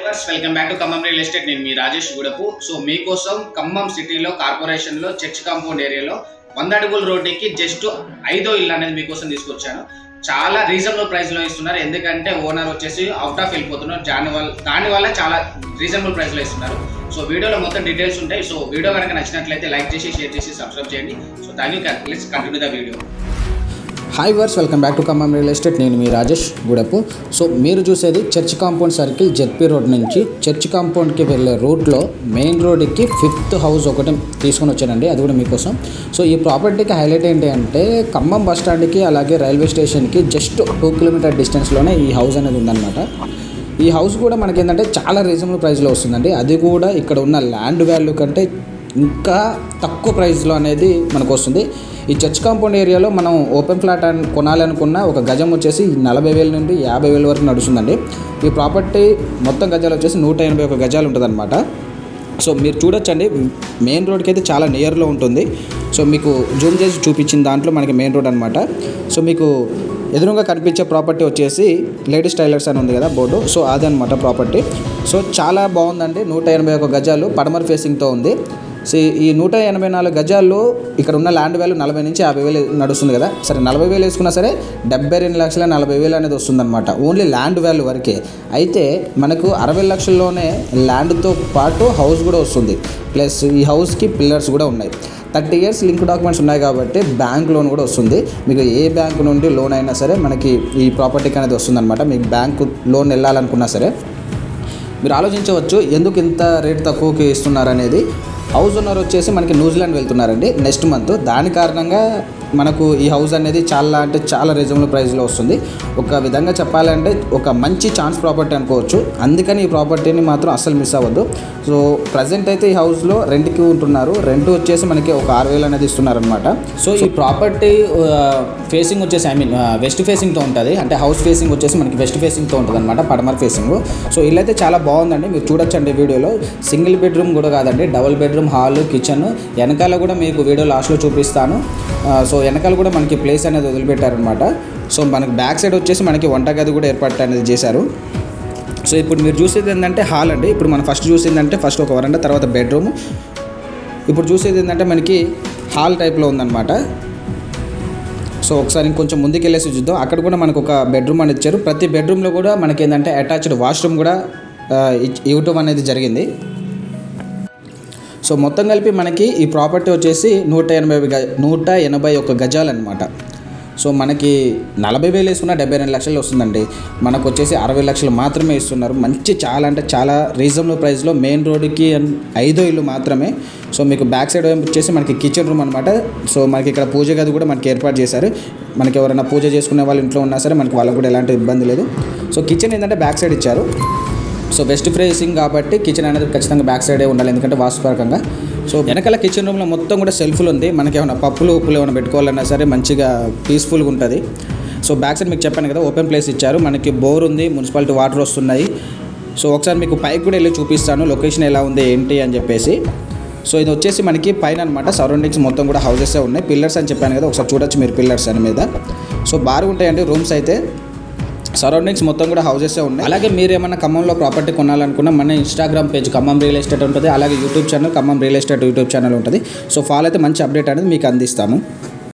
Viewers welcome back to Khammam real estate నేను మీ Rajesh Gudapu. So మీకోసం ఖమ్మం సిటీలో కార్పొరేషన్లో చర్చ్ కాంపౌండ్ ఏరియాలో వంద అడుగుల రోడ్డుకి జస్ట్ ఐదో ఇల్లు అనేది మీకోసం తీసుకొచ్చాను. చాలా రీజనబుల్ ప్రైస్లో ఇస్తున్నారు. ఎందుకంటే ఓనర్ వచ్చేసి అవుట్ ఆఫ్ వెళ్ళిపోతున్నారు. దాని వల్ల దాని వల్ల చాలా రీజనబుల్ ప్రైస్లో ఇస్తున్నారు. సో వీడియోలో మొత్తం డీటెయిల్స్ ఉంటాయి. సో వీడియో కనుక నచ్చినట్లయితే లైక్ చేసి షేర్ చేసి సబ్స్క్రైబ్ చేయండి. So thank you let's continue the video hi viewers welcome back to Khammam real estate నేను మీ రాజేష్ గుడపు. సో మీరు చూసేది church compound circle ZP road నుంచి. చర్చ్ కాంపౌండ్కి వెళ్ళే రూట్లో మెయిన్ రోడ్కి ఫిఫ్త్ హౌస్ ఒకటి తీసుకొని వచ్చానండి. అది కూడా మీకోసం. సో ఈ ప్రాపర్టీకి హైలైట్ ఏంటి అంటే ఖమ్మం బస్ స్టాండ్కి అలాగే రైల్వే స్టేషన్కి జస్ట్ టూ కిలోమీటర్ డిస్టెన్స్లోనే ఈ హౌస్ అనేది ఉందన్నమాట. ఈ హౌస్ కూడా మనకి ఏంటంటే చాలా రీజనబుల్ ప్రైస్లో వస్తుందండి. అది కూడా ఇక్కడ ఉన్న ల్యాండ్ వాల్యూ కంటే ఇంకా తక్కువ ప్రైస్లో అనేది మనకు వస్తుంది ఈ చర్చ్ కాంపౌండ్ ఏరియాలో మనం ఓపెన్ ఫ్లాట్ అని కొనాలనుకున్న ఒక గజం వచ్చేసి నలభై వేల నుండి యాభై వేల వరకు నడుస్తుందండి. ఈ ప్రాపర్టీ మొత్తం గజాలు వచ్చేసి నూట ఎనభై ఒక గజాలు ఉంటుందన్నమాట. సో మీరు చూడొచ్చండి మెయిన్ రోడ్కి అయితే చాలా నియర్లో ఉంటుంది. సో మీకు జూమ్ చేసి చూపించిన దాంట్లో మనకి మెయిన్ రోడ్ అనమాట సో మీకు ఎదురుగా కనిపించే ప్రాపర్టీ వచ్చేసి లేడీస్ టైలర్స్ అని ఉంది కదా బోర్డు. సో అదనమాట ప్రాపర్టీ. సో చాలా బాగుందండి నూట ఎనభై ఒక గజాలు పడమర్ ఫేసింగ్తో ఉంది. సో ఈ నూట ఎనభై నాలుగు గజాల్లో ఇక్కడ ఉన్న ల్యాండ్ వాల్యూ నలభై నుంచి యాభై వేలు నడుస్తుంది కదా. సరే నలభై వేలు వేసుకున్నా సరే డెబ్బై రెండు లక్షల నలభై వేలు అనేది వస్తుందన్నమాట. ఓన్లీ ల్యాండ్ వాల్యూ వరకే. అయితే మనకు అరవై లక్షల్లోనే ల్యాండ్తో పాటు హౌస్ కూడా వస్తుంది. ప్లస్ ఈ హౌస్కి పిల్లర్స్ కూడా ఉన్నాయి. థర్టీ ఇయర్స్ లింక్ డాక్యుమెంట్స్ ఉన్నాయి కాబట్టి బ్యాంక్ లోన్ కూడా వస్తుంది. మీకు ఏ బ్యాంక్ నుండి లోన్ అయినా సరే మనకి ఈ ప్రాపర్టీకి అనేది వస్తుందన్నమాట. మీకు బ్యాంకు లోన్ వెళ్ళాలనుకున్నా సరే. మీరు ఆలోచించవచ్చు ఎందుకు ఇంత రేట్ తక్కువకి ఇస్తున్నారు అనేది హౌస్ ఓనర్ వచ్చేసి మనకి న్యూజిలాండ్ వెళ్తున్నారండి. Next month. దాని కారణంగా మనకు ఈ హౌస్ అనేది చాలా అంటే చాలా రీజనబుల్ ప్రైస్లో వస్తుంది. ఒక విధంగా చెప్పాలంటే ఒక మంచి ఛాన్స్ ప్రాపర్టీ అనుకోవచ్చు. అందుకని ఈ ప్రాపర్టీని మాత్రం అస్సలు మిస్ అవ్వద్దు. సో ప్రజెంట్ అయితే ఈ హౌస్లో రెంట్కి ఉంటున్నారు. రెంట్ వచ్చేసి మనకి ఒక ఆరు వేలు అనేది ఇస్తున్నారనమాట సో ఈ ప్రాపర్టీ ఫేసింగ్ వచ్చేసి ఐ మీన్ వెస్ట్ ఫేసింగ్తో ఉంటుంది. అంటే హౌస్ ఫేసింగ్ వచ్చేసి మనకి వెస్ట్ ఫేసింగ్తో ఉంటుంది అనమాట పడమర్ ఫేసింగ్ సో ఇల్లు అయితే చాలా బాగుందండి. మీరు చూడొచ్చండి వీడియోలో. సింగిల్ బెడ్రూమ్ కూడా కాదండి. డబుల్ బెడ్రూమ్ హాల్ కిచెన్ వెనకాల కూడా మీకు వీడియో లాస్ట్లో చూపిస్తాను. సో వెనకాల కూడా మనకి ప్లేస్ అనేది వదిలిపెట్టారనమాట సో మనకి బ్యాక్ సైడ్ వచ్చేసి మనకి వంటగది కూడా ఏర్పాటు అనేది చేశారు. సో ఇప్పుడు మీరు చూసేది ఏంటంటే హాల్ అండి. ఇప్పుడు మనం ఫస్ట్ చూసిందంటే ఫస్ట్ ఒక వరండా తర్వాత బెడ్రూమ్ ఇప్పుడు చూసేది ఏంటంటే మనకి హాల్ టైప్లో ఉందన్నమాట. సో ఒకసారి ఇంకొంచెం ముందుకు వెళ్ళేసి చూద్దాం. అక్కడ కూడా మనకు ఒక బెడ్రూమ్ అని ఇచ్చారు. ప్రతి బెడ్రూమ్లో కూడా మనకి ఏంటంటే అటాచ్డ్ వాష్రూమ్ కూడా ఇవ్వటం అనేది జరిగింది. సో మొత్తం కలిపి మనకి ఈ ప్రాపర్టీ వచ్చేసి నూట ఎనభై గ నూట ఎనభై ఒక గజాలు అనమాట సో మనకి నలభై వేలు వేసుకున్న డెబ్బై రెండు లక్షలు వస్తుందండి. మనకు వచ్చేసి అరవై లక్షలు మాత్రమే ఇస్తున్నారు. మంచి చాలా అంటే చాలా రీజనబుల్ ప్రైస్లో మెయిన్ రోడ్డుకి ఐదో ఇల్లు మాత్రమే. సో మీకు బ్యాక్ సైడ్ వైపు వచ్చేసి మనకి కిచెన్ రూమ్ అనమాట సో మనకి ఇక్కడ పూజ గది కూడా మనకి ఏర్పాటు చేశారు. మనకి ఎవరైనా పూజ చేసుకునే వాళ్ళు ఇంట్లో ఉన్నా సరే మనకి వాళ్ళకి కూడా ఎలాంటి ఇబ్బంది లేదు. సో కిచెన్ ఏంటంటే బ్యాక్ సైడ్ ఇచ్చారు. సో వెస్ట్ ఫేసింగ్ కాబట్టి కిచెన్ అనేది ఖచ్చితంగా బ్యాక్ సైడే ఉండాలి ఎందుకంటే వాస్తుపరకంగా సో వెనకాల కిచెన్ రూమ్లో మొత్తం కూడా సెల్ఫ్లు ఉంది. మనకి ఏమైనా పప్పులు ఉప్పులు ఏమైనా పెట్టుకోవాలన్నా సరే మంచిగా పీస్ఫుల్గా ఉంటుంది. సో బ్యాక్ సైడ్ మీకు చెప్పాను కదా ఓపెన్ ప్లేస్ ఇచ్చారు. మనకి బోర్ ఉంది మున్సిపాలిటీ వాటర్ వస్తున్నాయి. సో ఒకసారి మీకు పైకి కూడా వెళ్ళి చూపిస్తాను లొకేషన్ ఎలా ఉంది ఏంటి అని చెప్పేసి. సో ఇది వచ్చేసి మనకి పైన అనమాట సరౌండింగ్స్ మొత్తం కూడా హౌసెస్ ఉన్నాయి. పిల్లర్స్ అని చెప్పాను కదా ఒకసారి చూడొచ్చు మీరు పిల్లర్స్ అని మీద. సో బాగా ఉంటాయండి రూమ్స్ అయితే. సరౌండింగ్స్ మొత్తం కూడా హౌసెస్ ఉన్నాయి. అలాగే మీరు ఏమైనా ఖమ్మంలో ప్రాపర్టీ కొనాలనుకున్నా మన Instagram page Khammam real estate ఉంటుంది అలాగే YouTube channel Khammam real estate YouTube channel ఉంటుంది. సో ఫాలో అయితే మంచి అప్డేట్ అనేది మీకు అందిస్తాము.